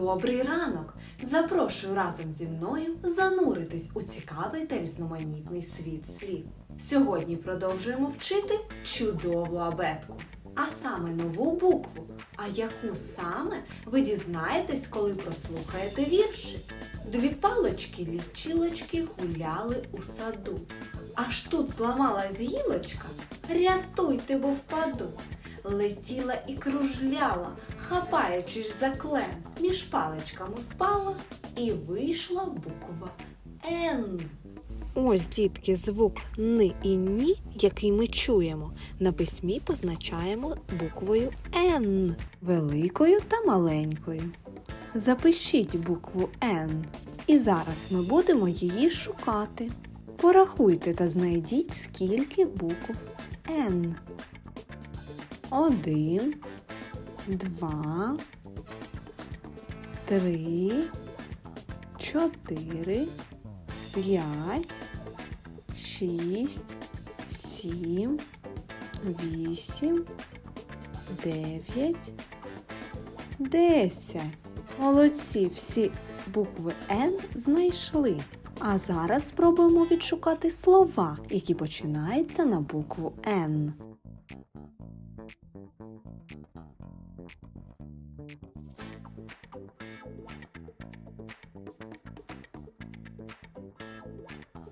Добрий ранок! Запрошую разом зі мною зануритись у цікавий та різноманітний світ слів. Сьогодні продовжуємо вчити чудову абетку, а саме нову букву. А яку саме ви дізнаєтесь, коли прослухаєте вірші? Дві палочки лічилочки гуляли у саду. Аж тут зламалась гілочка, рятуйте, бо впаду. Летіла і кружляла, хапаючись за клен, між паличками впала і вийшла буква Н. Ось, дітки, звук Н і Ні, який ми чуємо, на письмі позначаємо буквою Н, великою та маленькою. Запишіть букву Н, і зараз ми будемо її шукати. Порахуйте та знайдіть, скільки букв Н. Один, два, три, чотири, п'ять, шість, сім, вісім, дев'ять, десять. Молодці, всі букви Н знайшли. А зараз спробуємо відшукати слова, які починаються на букву Н.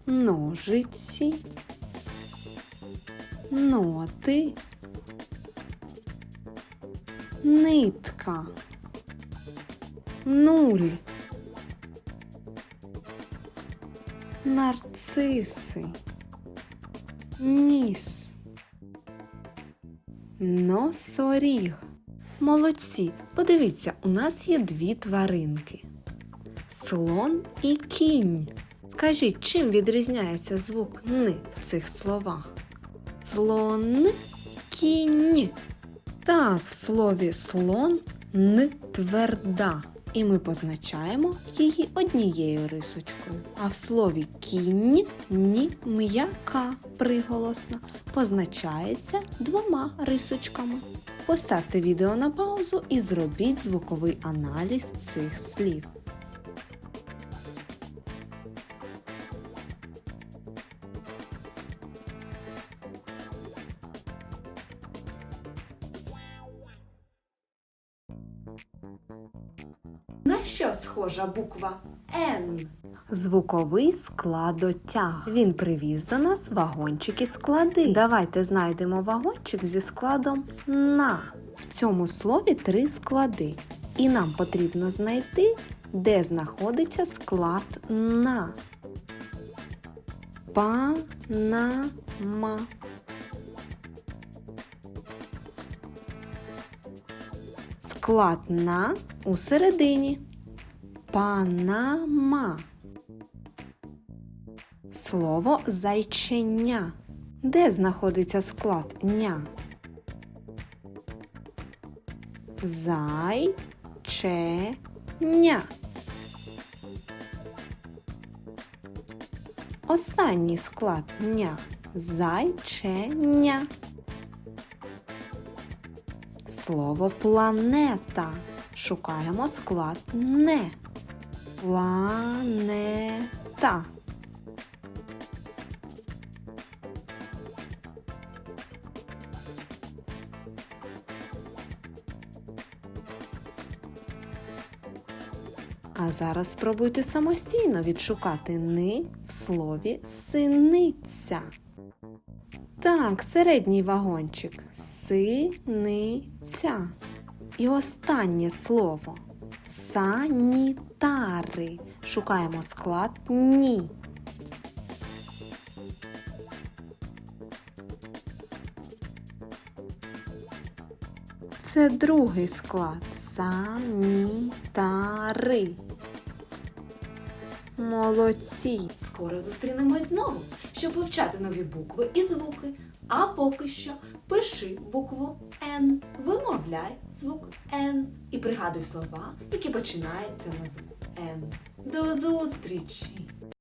ножиці, ноти, нитка, нуль, нарциси, ніс, носоріг. Молодці, подивіться, у нас є дві тваринки. Слон і кінь. Скажіть, чим відрізняється звук Н в цих словах? Слон, кінь. Так, в слові слон Н тверда. І ми позначаємо її однією рисочкою. А в слові кінь ні м'яка приголосна позначається двома рисочками. Поставте відео на паузу і зробіть звуковий аналіз цих слів. На що схожа буква Н? Звуковий складотяг. Він привіз до нас вагончики склади. Давайте знайдемо вагончик зі складом на. В цьому слові три склади. І нам потрібно знайти, де знаходиться склад на. Панама. Склад на у середині. Панама. Слово зайченя. Де знаходиться склад ня? Зайченя. Останній склад ня. Зайченя. Слово планета. Шукаємо склад не. Планета. А зараз спробуйте самостійно відшукати ни в слові синиця. Так, середній вагончик. Синиця. І останнє слово. Санітари. Шукаємо склад ні. Це другий склад. Санітари. Молодці! Скоро зустрінемось знову, щоб вивчати нові букви і звуки. А поки що пиши букву Н, вимовляй звук Н і пригадуй слова, які починаються на звук Н. До зустрічі!